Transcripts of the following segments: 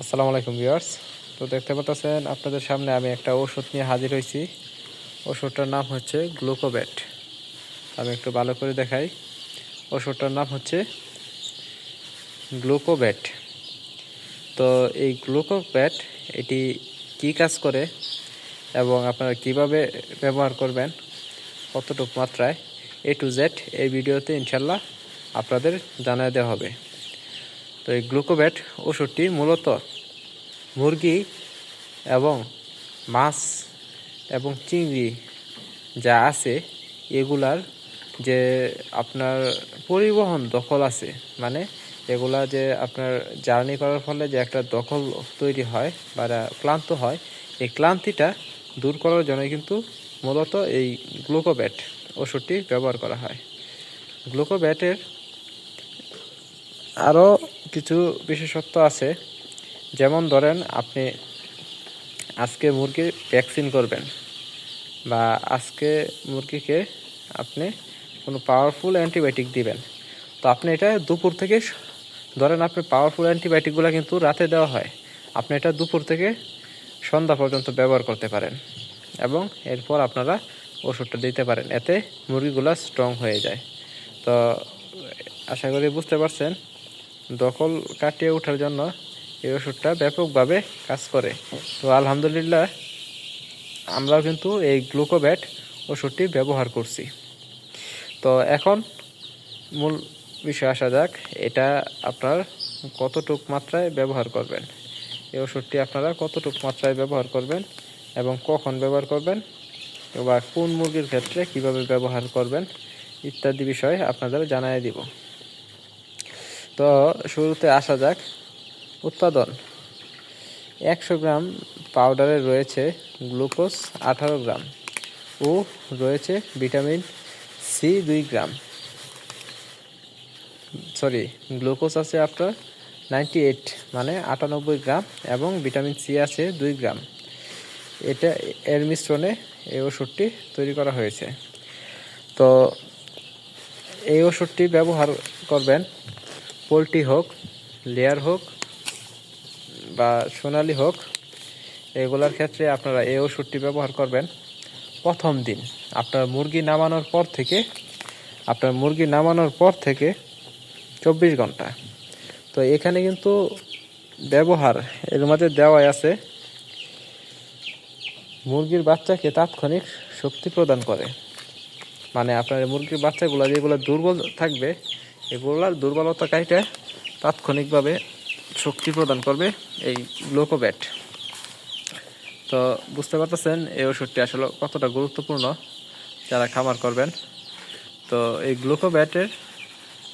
আসসালামু আলাইকুম ভিউয়ার্স। তো দেখতে পাচ্ছেন, আপনাদের সামনে আমি একটা ওষুধ নিয়ে হাজির হয়েছি। ওষুধটার নাম হচ্ছে গ্লুকোব্যাট আমি একটু ভালো করে দেখাই। ওষুধটার নাম হচ্ছে গ্লুকোব্যাট তো এই গ্লুকোব্যাট এটি কি কাজ করে এবং আপনারা কীভাবে ব্যবহার করবেন, কতটুকু মাত্রায় এ টু জেড এই ভিডিওতে ইনশাল্লাহ আপনাদের জানিয়ে দেওয়া হবে। তো এই গ্লুকোভেট ওষুধটি মূলত মুরগি এবং মাছ এবং চিংড়ি যা আছে, এগুলার যে আপনার পরিবহন দখল আছে মানে এগুলা যে আপনার জার্নি করার ফলে যে একটা দখল তৈরি হয় বা ক্লান্ত হয়, এই ক্লান্তিটা দূর করার জন্য কিন্তু মূলত এই গ্লুকোব্যাট ওষুধটি ব্যবহার করা হয়। গ্লুকোব্যাটের আরও কিছু বিশেষত্ব আছে। যেমন ধরেন, আপনি আজকে মুরগির ভ্যাকসিন করবেন বা আজকে মুরগিকে আপনি কোনো পাওয়ারফুল অ্যান্টিবায়োটিক দিবেন। তো আপনি এটা দুপুর থেকে ধরেন আপনি পাওয়ারফুল অ্যান্টিবায়োটিকগুলো কিন্তু রাতে দেওয়া হয়। আপনি এটা দুপুর থেকে সন্ধ্যা পর্যন্ত ব্যবহার করতে পারেন এবং এরপর আপনারা ওষুধটা দিতে পারেন। এতে মুরগিগুলো স্ট্রং হয়ে যায়। তো আশা করি বুঝতে পারছেন। দখল কাটিয়ে ওঠার জন্য এই ওষুধটা ব্যাপকভাবে কাজ করে। তো আলহামদুলিল্লাহ, আমরাও কিন্তু এই গ্লুকোব্যাট ওষুধটি ব্যবহার করছি। তো এখন মূল বিষয় আসা যাক, এটা আপনার কতটুক মাত্রায় ব্যবহার করবেন? এই ওষুধটি আপনারা কতটুক মাত্রায় ব্যবহার করবেন এবং কখন ব্যবহার করবেন বা কোন মুরগির ক্ষেত্রে কীভাবে ব্যবহার করবেন ইত্যাদি বিষয়ে আপনাদের জানাই দিব। তো শুরুতে আসা যাক। উৎপাদন। একশো গ্রাম পাউডারে রয়েছে গ্লুকোজ আঠারো গ্রাম। ও, রয়েছে ভিটামিন সি দুই গ্রাম। সরি, গ্লুকোজ আছে আপনার নাইনটি এইট মানে আটানব্বই গ্রাম এবং ভিটামিন সি আছে দুই গ্রাম। এটা এর মিশ্রণে এই ওষুধটি তৈরি করা হয়েছে। তো এই ওষুধটি ব্যবহার করবেন পোলট্রি হোক, লেয়ার হোক বা সোনালি হোক, এগুলোর ক্ষেত্রে আপনারা এই ওষুধটি ব্যবহার করবেন প্রথম দিন। আপনার মুরগি নামানোর পর থেকে, আপনার মুরগি নামানোর পর থেকে চব্বিশ ঘণ্টা। তো এখানে কিন্তু ব্যবহার এর মধ্যে দেওয়াই আছে, মুরগির বাচ্চাকে তাৎক্ষণিক শক্তি প্রদান করে। মানে আপনার মুরগির বাচ্চাগুলো যেগুলো দুর্বল থাকবে এগুলোর দুর্বলতা কাইটে তাৎক্ষণিকভাবে শক্তি প্রদান করবে এই গ্লুকোব্যাট তো বুঝতে পারতেছেন, এই ওষুধটি আসলে কতটা গুরুত্বপূর্ণ যারা খামার করবেন। তো এই গ্লুকোব্যাটের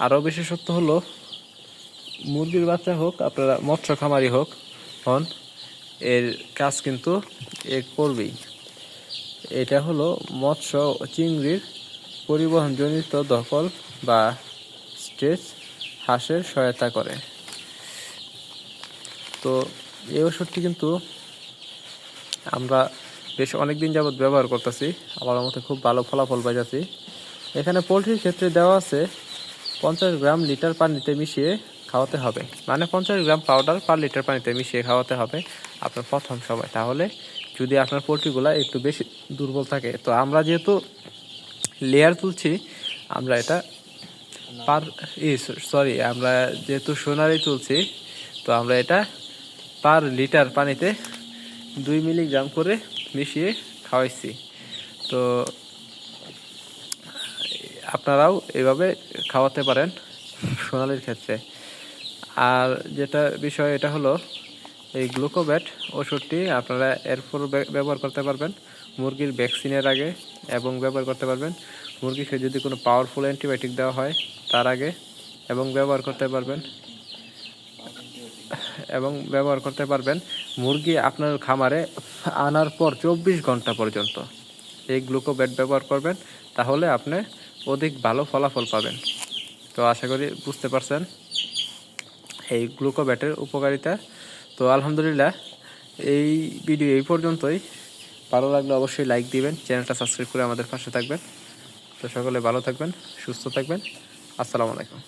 আরও বিশেষত্ব হলো, মুরগির বাচ্চা হোক, আপনারা মৎস্য খামারি হোক, হন, এর কাজ কিন্তু এ করবেই। এটা হলো মৎস্য চিংড়ির পরিবহনজনিত দখল বা স্ট্রেস হ্রাসের সহায়তা করে। তো এই ওষুধটি কিন্তু আমরা বেশ অনেক দিন যাবৎ ব্যবহার করতেছি। আমার মতে খুব ভালো ফলাফল পাইতেছি। এখানে পোলট্রির ক্ষেত্রে দেওয়া আছে পঞ্চাশ গ্রাম লিটার পানিতে মিশিয়ে খাওয়াতে হবে। মানে পঞ্চাশ গ্রাম পাউডার পার লিটার পানিতে মিশিয়ে খাওয়াতে হবে আপনার প্রথম সময়। তাহলে যদি আপনার পোলট্রিগুলা একটু বেশি দুর্বল থাকে। তো আমরা যেহেতু লেয়ার তুলছি, আমরা এটা পার সরি আমরা যেহেতু সোনারি তুলছি, তো আমরা এটা পার লিটার পানিতে দুই মিলিগ্রাম করে মিশিয়ে খাওয়াইছি। তো, আপনারাও এভাবে খাওয়াতে পারেন সোনালির ক্ষেত্রে। আর যেটা বিষয়, এটা হলো এই গ্লুকোব্যাট ওষুধটি আপনারা এরপর ব্য- ব্যবহার করতে পারবেন। মুরগির ভ্যাকসিনের আগে এবং ব্যবহার করতে পারবেন। মুরগিকে যদি কোনো পাওয়ারফুল অ্যান্টিবায়োটিক দেওয়া হয় তার আগে এবং ব্যবহার করতে পারবেন। এবং ব্যবহার করতে পারবেন মুরগি আপনার খামারে আনার পর চব্বিশ ঘণ্টা পর্যন্ত। এই গ্লুকোব্যাট ব্যবহার করবেন, তাহলে আপনি অধিক ভালো ফলাফল পাবেন। তো আশা করি বুঝতে পারছেন এই গ্লুকোব্যাটের উপকারিতা। তো আলহামদুলিল্লাহ, এই ভিডিও এই পর্যন্তই। ভালো লাগলে অবশ্যই লাইক দিবেন, চ্যানেলটা সাবস্ক্রাইব করে আমাদের পাশে থাকবেন। তো সকলে ভালো থাকবেন, সুস্থ থাকবেন। আসসালামু আলাইকুম।